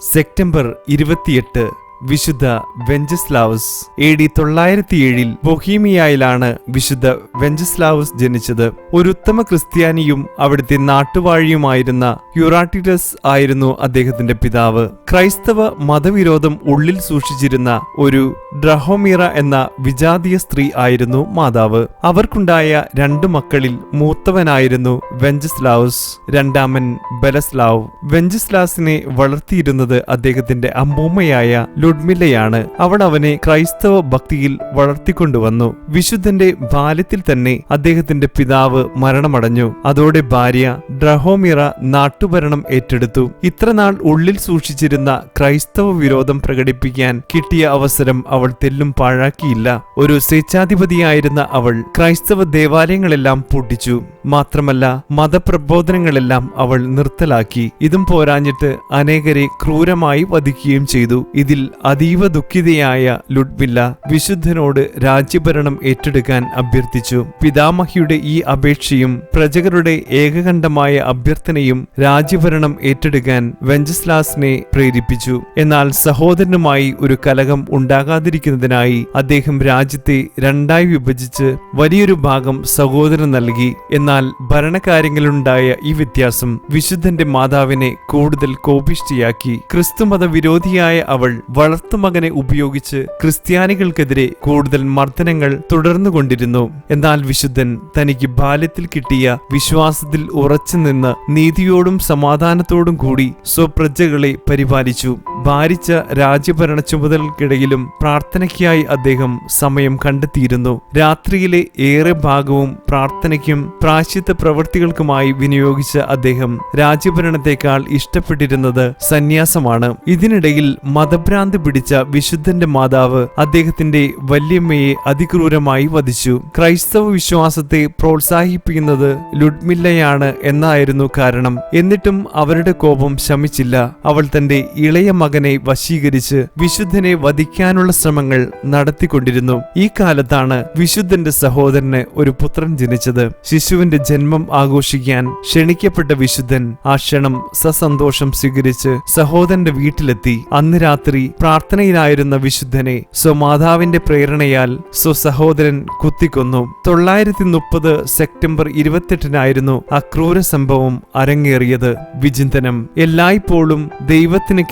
September ഇരുപത്തിയെട്ട് വിശുദ്ധ വെഞ്ചസ്ലാവസ്. A D തൊള്ളായിരത്തി ഏഴിൽ ബൊഹീമിയയിലാണ് വിശുദ്ധ വെഞ്ചസ്ലാവസ് ജനിച്ചത്. ഒരു ഉത്തമ ക്രിസ്ത്യാനിയും അവിടുത്തെ നാട്ടുവാഴിയുമായിരുന്ന യുറാട്ടിഡസ് ആയിരുന്നു അദ്ദേഹത്തിന്റെ പിതാവ്. ക്രൈസ്തവ മതവിരോധം ഉള്ളിൽ സൂക്ഷിച്ചിരുന്ന ഒരു ഡ്രഹോമീറ എന്ന വിജാതീയ സ്ത്രീ ആയിരുന്നു മാതാവ്. അവർക്കുണ്ടായ രണ്ടു മക്കളിൽ മൂത്തവനായിരുന്നു വെഞ്ചസ്ലാവസ് രണ്ടാമൻ ബലസ്ലാവ്. വെഞ്ചസ്ലാസിനെ വളർത്തിയിരുന്നത് അദ്ദേഹത്തിന്റെ അമ്മൂമ്മയായ ലുഡ്മില്ലയാണ് അവൾ അവനെ ക്രൈസ്തവ ഭക്തിയിൽ വളർത്തിക്കൊണ്ടുവന്നു. വിശുദ്ധന്റെ ബാല്യത്തിൽ തന്നെ അദ്ദേഹത്തിന്റെ പിതാവ് മരണമടഞ്ഞു. അതോടെ ഭാര്യ ഡ്രഹോമിറ നാട്ടുഭരണം ഏറ്റെടുത്തു. ഇത്രനാൾ ഉള്ളിൽ സൂക്ഷിച്ചിരുന്ന ക്രൈസ്തവ വിരോധം പ്രകടിപ്പിക്കാൻ കിട്ടിയ അവസരം അവൾ തെല്ലും പാഴാക്കിയില്ല. ഒരു സ്വേച്ഛാധിപതിയായിരുന്ന അവൾ ക്രൈസ്തവ ദേവാലയങ്ങളെല്ലാം പൂട്ടിച്ചു. മാത്രമല്ല മതപ്രബോധനങ്ങളെല്ലാം അവൾ നിർത്തലാക്കി. ഇതും പോരാഞ്ഞിട്ട് അനേകരെ ക്രൂരമായി വധിക്കുകയും ചെയ്തു. ഇതിൽ അതീവ ദുഃഖിതയായ ലുഡ്വില്ല വിശുദ്ധനോട് രാജ്യഭരണം ഏറ്റെടുക്കാൻ അഭ്യർത്ഥിച്ചു. പിതാമഹിയുടെ ഈ അപേക്ഷയും പ്രജകരുടെ ഏകകണ്ഠമായ അഭ്യർത്ഥനയും രാജ്യഭരണം ഏറ്റെടുക്കാൻ വെഞ്ചസ്ലാസിനെ പ്രേരിപ്പിച്ചു. എന്നാൽ സഹോദരനുമായി ഒരു കലകം ഉണ്ടാകാതിരിക്കുന്നതിനായി അദ്ദേഹം രാജ്യത്തെ രണ്ടായി വിഭജിച്ച് വലിയൊരു ഭാഗം സഹോദരൻ നൽകി. എന്നാൽ ഭരണകാര്യങ്ങളിലുണ്ടായ ഈ വ്യത്യാസം വിശുദ്ധന്റെ മാതാവിനെ കൂടുതൽ കോപിഷ്ടിയാക്കി ക്രിസ്തുമത വിരോധിയായ അവൾ വളർത്തുമകനെ ഉപയോഗിച്ച് ക്രിസ്ത്യാനികൾക്കെതിരെ കൂടുതൽ മർദ്ദനങ്ങൾ തുടർന്നുകൊണ്ടിരുന്നു. എന്നാൽ വിശുദ്ധൻ തനിക്ക് ബാല്യത്തിൽ കിട്ടിയ വിശ്വാസത്തിൽ ഉറച്ചു നിന്ന് നീതിയോടും സമാധാനത്തോടും കൂടി സ്വപ്രജകളെ പരിപാലിച്ചു. ഭാരിച്ച രാജ്യഭരണ ചുമതലകൾക്കിടയിലും പ്രാർത്ഥനയ്ക്കായി അദ്ദേഹം സമയം കണ്ടെത്തിയിരുന്നു. രാത്രിയിലെ ഏറെ ഭാഗവും പ്രാർത്ഥനയ്ക്കും പ്രാശ്ചിത്ത പ്രവൃത്തികൾക്കുമായി വിനിയോഗിച്ച അദ്ദേഹം രാജ്യഭരണത്തെക്കാൾ ഇഷ്ടപ്പെട്ടിരുന്നത് സന്യാസമാണ്. ഇതിനിടയിൽ മതഭ്രാന്ത് പിടിച്ച വിശുദ്ധന്റെ മാതാവ് അദ്ദേഹത്തിന്റെ വല്യമ്മയെ അതിക്രൂരമായി വധിച്ചു. ക്രൈസ്തവ വിശ്വാസത്തെ പ്രോത്സാഹിപ്പിക്കുന്നത് ലുഡ്മില്ലയാണ് എന്നായിരുന്നു കാരണം. എന്നിട്ടും അവരുടെ കോപം ശമിച്ചില്ല. അവൾ തന്റെ ഇളയ മകനെ വശീകരിച്ച് വിശുദ്ധനെ വധിക്കാനുള്ള ശ്രമങ്ങൾ നടത്തിക്കൊണ്ടിരുന്നു. ഈ കാലത്താണ് വിശുദ്ധന്റെ സഹോദരന് ഒരു പുത്രൻ ജനിച്ചത്. ശിശുവിന്റെ ജന്മം ആഘോഷിക്കാൻ ക്ഷണിക്കപ്പെട്ട വിശുദ്ധൻ ആ ക്ഷണം സസന്തോഷം സ്വീകരിച്ച് സഹോദരന്റെ വീട്ടിലെത്തി. അന്ന് രാത്രി പ്രാർത്ഥനയിലായിരുന്ന വിശുദ്ധനെ സ്വമാതാവിന്റെ പ്രേരണയാൽ സ്വസഹോദരൻ കുത്തിക്കൊന്നു. തൊള്ളായിരത്തി മുപ്പത് സെപ്റ്റംബർ ഇരുപത്തെട്ടിനായിരുന്നു അക്രൂര ക്രൂര സംഭവം അരങ്ങേറിയത്. വിചിന്തനം. എല്ലായ്പ്പോഴും ദൈവത്തിന്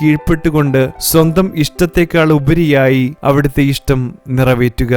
കീഴ്പ്പെട്ടുകൊണ്ട് സ്വന്തം ഇഷ്ടത്തെക്കാൾ ഉപരിയായി അവിടുത്തെ ഇഷ്ടം നിറവേറ്റുക.